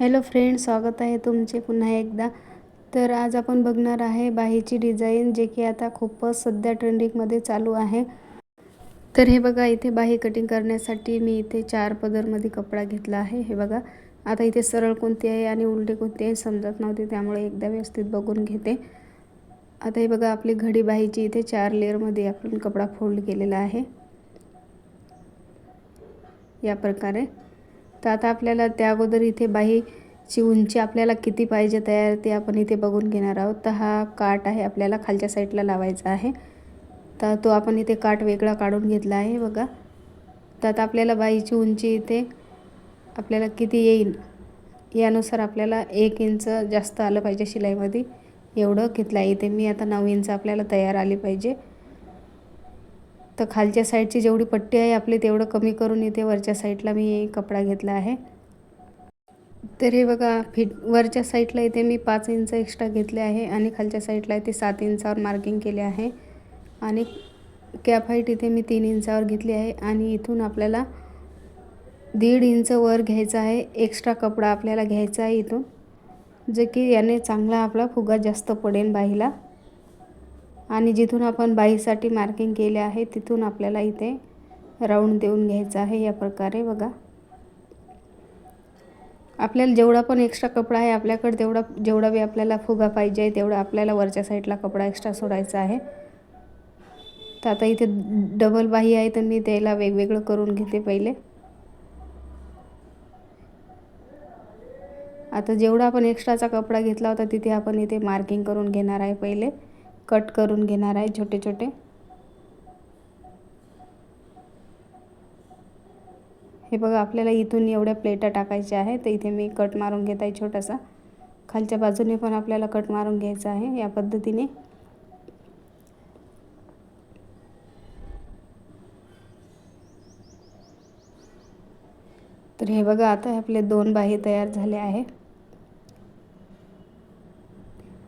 Hello friend स्वागत आहे तुमचे पुन्हा एकदा. तर आज आपण बघणार आहे बाहीची डिझाईन जे की आता खूपच सध्या ट्रेंडिंगमध्ये चालू आहे. तर हे बघा इथे बाही कटिंग करण्यासाठी मी इथे चार पदरमध्ये कपडा घेतला आहे. हे बघा आता इथे सरळ कोणती आहे आणि उलटी कोणती आहे समजत नव्हती त्यामुळे एकदा व्यवस्थित बघून घेते. आता हे बघा आपली घडी बाहीची इथे चार लेअरमध्ये आपण कपडा फोल्ड केलेला आहे. या प्रकारे. तर आता आपल्याला त्या अगोदर इथे बाहीची उंची आपल्याला किती पाहिजे तयार ते आपण इथे बघून घेणार आहोत. तर हा काट आहे आपल्याला खालच्या साईडला लावायचा आहे. तर तो आपण इथे काट वेगळा काढून घेतला आहे बघा. तर आता आपल्याला बाईची उंची इथे आपल्याला किती येईल यानुसार आपल्याला एक इंच जास्त आलं पाहिजे शिलाईमध्ये. एवढं घेतलं आहे. इथे मी आता नऊ इंच आपल्याला तयार आली पाहिजे. तर खालच्या साईडची जेवढी पट्टी आहे आपली तेवढं कमी करून इथे वरच्या साईडला मी कपडा घेतला आहे. तर हे बघा फिट वरच्या साईडला इथे मी पाच इंच एक्स्ट्रा घेतले आहे आणि खालच्या साईडला इथे सात इंचावर मार्किंग केले आहे. आणि कॅप हाईट इथे मी तीन इंचावर घेतली आहे आणि इथून आपल्याला दीड इंच वर घ्यायचा आहे एक्स्ट्रा कपडा आपल्याला घ्यायचा आहे इथून जे की याने चांगला आपला फुगा जास्त पडेल बाईला. आणि जिथून आपण बाईसाठी मार्किंग केले आहे तिथून आपल्याला इथे राऊंड देऊन घ्यायचं आहे या प्रकारे बघा. आपल्याला जेवढा पण एक्स्ट्रा कपडा आहे आपल्याकडे तेवढा जेवढा बी आपल्याला फुगा पाहिजे तेवढा आपल्याला वरच्या साईडला कपडा एक्स्ट्रा सोडायचा आहे. तर आता इथे डबल बाही आहे तर मी त्याला वेगवेगळं करून घेते पहिले. आता जेवढा आपण एक्स्ट्राचा कपडा घेतला होता तिथे आपण इथे मार्किंग करून घेणार आहे पहिले. कट करून घेणार आहे छोटे छोटे. हे बघा आपल्याला इथून एवढ्या प्लेटा टाकायच्या आहे तर इथे मी कट मारून घेत आहे छोटासा. खालच्या बाजूने पण आपल्याला कट मारून घ्यायचा आहे या पद्धतीने. तर हे बघा आता आपले दोन बाही तयार झाले आहे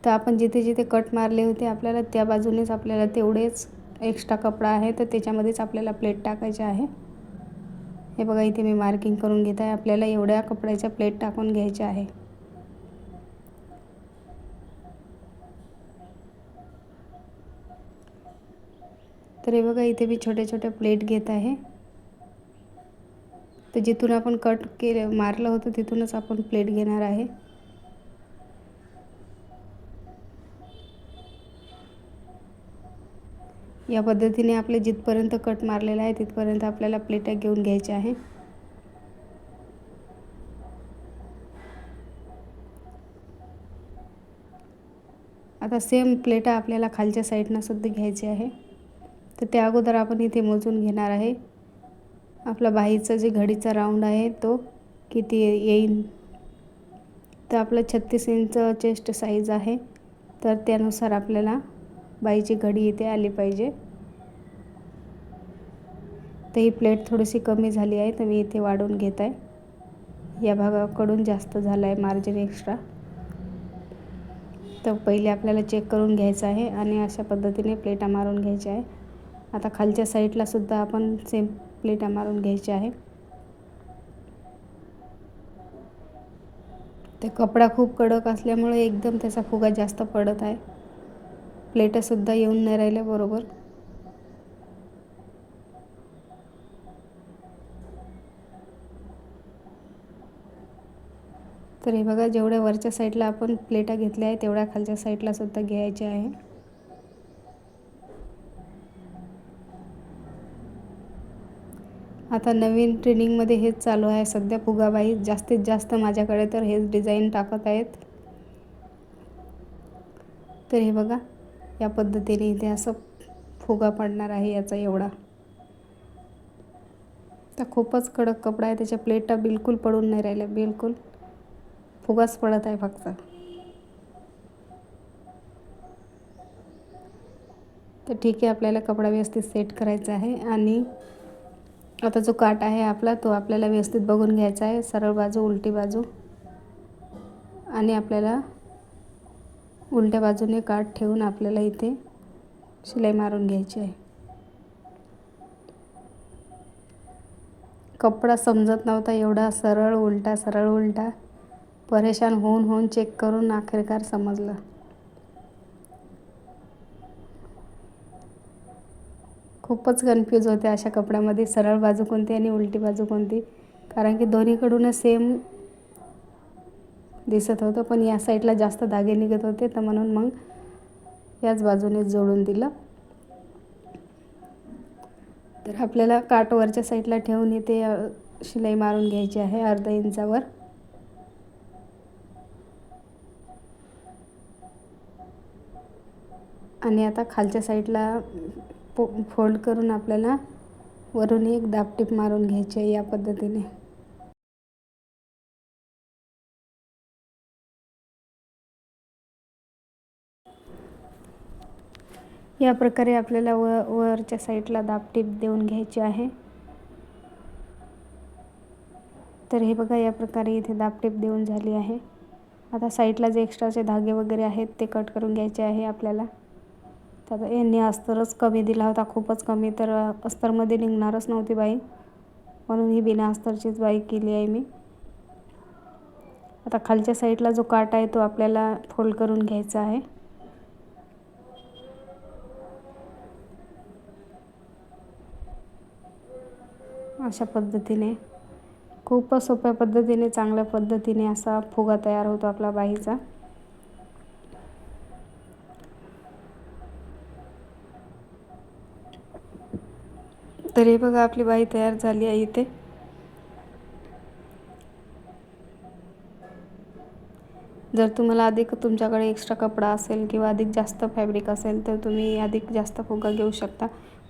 तर आपण जिथे जिथे कट मारले होते आपल्याला त्या बाजूनेच आपल्याला तेवढेच एक्स्ट्रा कपडा आहे तर त्याच्यामध्येच आपल्याला प्लेट टाकायचे आहे. हे बघा इथे मी मार्किंग करून घेत आहे. आपल्याला एवढ्या कपड्याच्या प्लेट टाकून घ्यायच्या आहे. तर हे बघा इथे मी छोटे छोटे प्लेट घेत आहे. तर जिथून आपण कट केलं मारलं होतं तिथूनच आपण प्लेट घेणार आहे. या पद्धतीने आपले जिथपर्यंत कट मारलेला आहे तिथपर्यंत आपल्याला प्लेटा घेऊन घ्यायच्या आहे. आता सेम प्लेटा आपल्याला खालच्या साईडनं सुद्धा घ्यायची आहे. तर त्या अगोदर आपण इथे मोजून घेणार आहे. आपला बाईचा जे घडीचा राऊंड आहे तो किती येईल तर आपलं छत्तीस इंच चेस्ट साईज आहे. तर त्यानुसार आपल्याला बाईची घडी इथे आली पाहिजे. तर ही प्लेट थोडीशी कमी झाली आहे तर मी इथे वाढवून घेत आहे. या भागाकडून जास्त झालं आहे मार्जिन एक्स्ट्रा तर पहिले आपल्याला चेक करून घ्यायचं आहे आणि अशा पद्धतीने प्लेटा मारून घ्यायच्या आहे. आता खालच्या साईडला सुद्धा आपण सेम प्लेटा मारून घ्यायच्या आहे. ते कपडा खूप कडक असल्यामुळे एकदम त्याचा फुगा जास्त पडत आहे. प्लेटसुद्धा येऊन नाही राहिल्या बरोबर. तर हे बघा जेवढ्या वरच्या साईडला आपण प्लेटा घेतल्या आहे तेवढ्या खालच्या साईडला सुद्धा घ्यायच्या आहे. आता नवीन ट्रेनिंगमध्ये हेच चालू आहे. सध्या फुगाबाई जास्तीत जास्त माझ्याकडे तर हेच डिझाईन टाकत आहेत. तर हे बघा या पद्धतीने इथे असं फुगा पडणार आहे याचा एवढा. तर खूपच कडक कपडा आहे त्याच्या प्लेटा बिलकुल पडून नाही राहिल्या बिलकुल. फुगाच पडत आहे फक्त. तर ठीक आहे आपल्याला कपडा व्यवस्थित सेट करायचा आहे आणि आता जो काट आहे आपला तो आपल्याला व्यवस्थित बघून घ्यायचा आहे. सरळ बाजू उलटी बाजू. आणि आपल्याला उलट्या बाजूने काठ ठेवून आपल्याला इथे शिलाई मारून घ्यायची आहे. कपडा समजत नव्हता एवढा सरळ उलटा सरळ उलटा परेशान होऊन होऊन चेक करून आखिरकार समजलं. खूपच कन्फ्यूज होते अशा कपड्यामध्ये सरळ बाजू कोणती आणि उलटी बाजू कोणती? कारण की दोन्हीकडूनच सेम दिसत होतं पण या साईडला जास्त धागे निघत होते तर म्हणून मग याच बाजूने जोडून दिलं. तर आपल्याला काटवरच्या साईडला ठेवून इथे शिलाई मारून घ्यायची आहे अर्धा इंचावर. आणि आता खालच्या साईडला पो फोल्ड करून आपल्याला वरून एक दापटीप मारून घ्यायची आहे या पद्धतीने. या प्रकारे आपल्याला व वरच्या साईडला दापटीप देऊन घ्यायची आहे. तर हे बघा या प्रकारे इथे दापटीप देऊन झाली आहे. आता साईडला जे एक्स्ट्राचे धागे वगैरे आहेत ते कट करून घ्यायचे आहे आपल्याला. तर यांनी अस्तरच कमी दिला होता खूपच कमी. तर अस्तरमध्ये निघणारच नव्हती बाई. म्हणून ही बिना अस्तरचीच बाई केली आहे मी. आता खालच्या साईडला जो काट आहे तो आपल्याला फोल्ड करून घ्यायचा आहे. अशा पद्धतीने खूपच सोप्या पद्धतीने चांगल्या पद्धतीने असा फुगा तयार होतो आपला बाईचा. तर हे बघा आपली बाई तयार झाली आहे इथे. जर तुम्हाला अधिक तुमच्याकडे एक्स्ट्रा कपडा असेल किंवा अधिक जास्त फॅब्रिक असेल तर तुम्ही अधिक जास्त फुगा घेऊ शकता.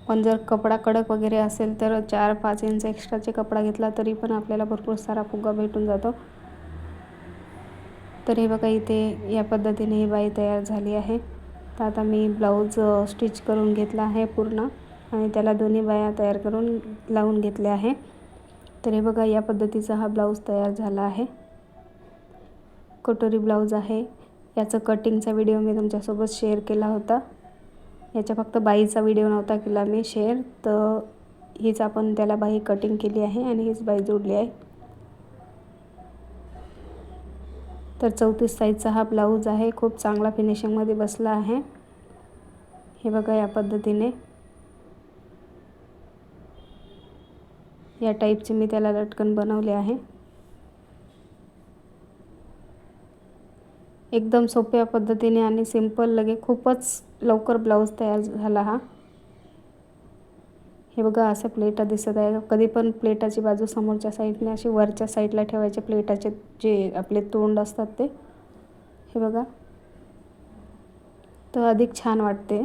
पण जर कपडा कडक वगैरे असेल तर चार पाच इंच एक्स्ट्राचे कपडा घेतला तरी पण आपल्याला भरपूर सारा फुगा भेटून जातो. तर हे बघा इथे या पद्धतीने ही बाई तयार झाली आहे. तर आता मी ब्लाऊज स्टिच करून घेतला आहे पूर्ण आणि त्याला दोन्ही बाया तयार करून लावून घेतल्या आहे. तर हे बघा या पद्धतीचा हा ब्लाऊज तयार झाला आहे. कटोरी ब्लाऊज आहे. याचं कटिंगचा व्हिडिओ मी तुमच्यासोबत शेअर केला होता. याच्या फक्त बाईचा व्हिडिओ नव्हता केला मी शेअर तर हीच आपण त्याला बाई कटिंग केली आहे आणि हीच बाई जोडली आहे. तर चौतीस साईजचा हा ब्लाऊज आहे. खूप चांगला फिनिशिंगमध्ये बसला आहे. हे बघा या पद्धतीने. या टाईपचे मी त्याला लटकन बनवले आहे. एकदम सोप्या पद्धतीने आणि सिंपल लगे खूपच लवकर ब्लाऊज तयार झाला हा. हे बघा असं प्लेटा दिसत आहे. कधी पण प्लेटाची बाजू समोरच्या साईडने अशी वरच्या साईडला ठेवायचे. प्लेटाचे जे आपले तोंड असतात ते. हे बघा. तर अधिक छान वाटते.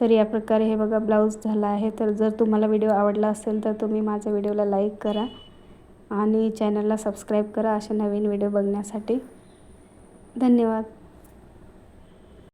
तर या प्रकारे हे बघा ब्लाऊज झाला आहे. तर जर तुम्हाला व्हिडिओ आवडला असेल तर तुम्ही माझ्या व्हिडिओला लाईक करा. आणि चॅनलला सबस्क्राईब करा अशा नवीन व्हिडिओ बघण्यासाठी. धन्यवाद.